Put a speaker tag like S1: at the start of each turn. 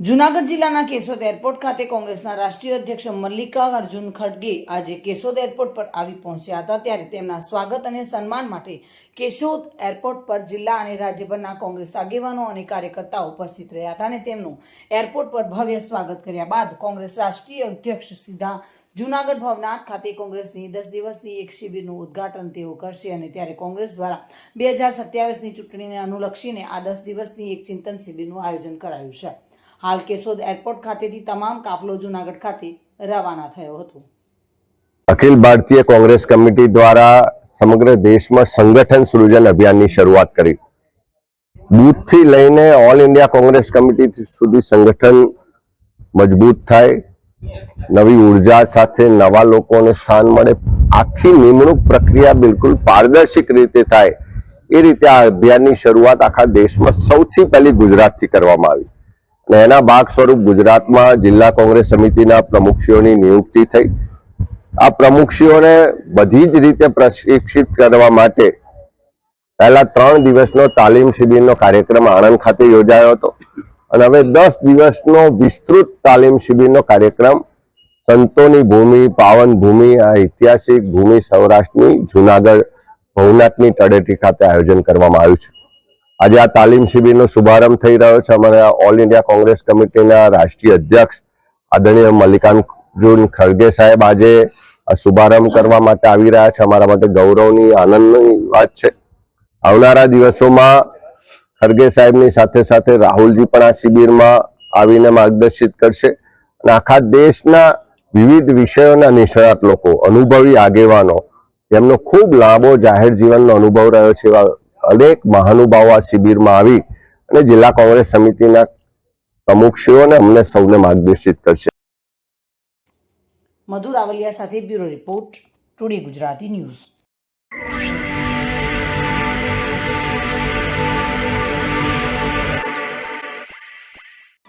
S1: જૂનાગઢ જિલ્લાના કેશોદ એરપોર્ટ ખાતે કોંગ્રેસના રાષ્ટ્રીય અધ્યક્ષ મલ્લિકા અર્જુન ખડગે આજે કેશોદ એરપોર્ટ પર આવી પહોંચ્યા હતા. ત્યારે તેમના સ્વાગત અને સન્માન માટે કેશોદ એરપોર્ટ પર જિલ્લા અને રાજ્યભરના કોંગ્રેસ આગેવાનો અને કાર્યકર્તાઓ ઉપસ્થિત રહ્યા હતા અને તેમનું એરપોર્ટ પર ભવ્ય સ્વાગત કર્યા બાદ કોંગ્રેસ રાષ્ટ્રીય અધ્યક્ષ સીધા જુનાગઢ ભવનાથ ખાતે કોંગ્રેસની દસ દિવસની એક શિબિરનું ઉદ્ઘાટન તેઓ કરશે અને ત્યારે કોંગ્રેસ દ્વારા બે હજાર સત્યાવીસની ચૂંટણીને અનુલક્ષીને આ દસ દિવસની એક ચિંતન શિબિરનું આયોજન કરાયું છે. હાલ કેશોદ એરપોર્ટ ખાતેથી તમામ કાફલો જૂનાગઢ ખાતે રવાના થયો હતો.
S2: અખિલ ભારતીય કોંગ્રેસ કમિટી દ્વારા સમગ્ર દેશમાં સંગઠન સૃજન અભિયાનની શરૂઆત કરી. બૂથથી લઈને ઓલ ઇન્ડિયા કોંગ્રેસ કમિટી સુધી સંગઠન મજબૂત થાય. નવી ઊર્જા સાથે નવા લોકોને સ્થાન મળે. આખી નિમણૂક પ્રક્રિયા બિલકુલ પારદર્શક રીતે થાય. એ રીતે આ અભિયાનની શરૂઆત આખા દેશમાં સૌથી પહેલી ગુજરાતથી કરવામાં આવી. અને એના ભાગ સ્વરૂપ ગુજરાતમાં જિલ્લા કોંગ્રેસ સમિતિના પ્રમુખશ્રીઓની નિયુક્તિ થઈ. આ પ્રમુખશ્રીઓને બધી જ રીતે પ્રશિક્ષિત કરવા માટે પહેલા ત્રણ દિવસનો તાલીમ શિબિરનો કાર્યક્રમ આણંદ ખાતે યોજાયો હતો. અને હવે દસ દિવસનો વિસ્તૃત તાલીમ શિબિરનો કાર્યક્રમ સંતોની ભૂમિ, પાવન ભૂમિ, આ ઐતિહાસિક ભૂમિ સૌરાષ્ટ્રની જુનાગઢ ભવનાથની તળેટી ખાતે આયોજન કરવામાં આવ્યું છે. આજે આ તાલીમ શિબિરનો શુભારંભ થઈ રહ્યો છે. અમારા ઓલ ઇન્ડિયા કોંગ્રેસ કમિટીના રાષ્ટ્રીય અધ્યક્ષ આદરણીય મલ્લિકાર્જુન ખડગે સાહેબ આજે શુભારંભ કરવા માટે આવી રહ્યા છે. અમારા માટે ગૌરવની, આનંદની વાત છે. આવનારા દિવસોમાં ખડગે સાહેબની સાથે સાથે રાહુલજી પણ આ શિબિરમાં આવીને માર્ગદર્શિત કરશે. અને આખા દેશના વિવિધ વિષયોના નિષ્ણાત લોકો, અનુભવી આગેવાનો, જેમનો ખૂબ લાંબો જાહેર જીવનનો અનુભવ રહ્યો છે એવા અનેક મહાનુભાવો આ શિબિરમાં આવી અને જિલ્લા કોંગ્રેસ સમિતિના પ્રમુખશ્રીઓને અમને સૌને માર્ગદર્શિત કરશે.
S1: મધુર આવલિયા સાથે bureau report, today Gujarati news.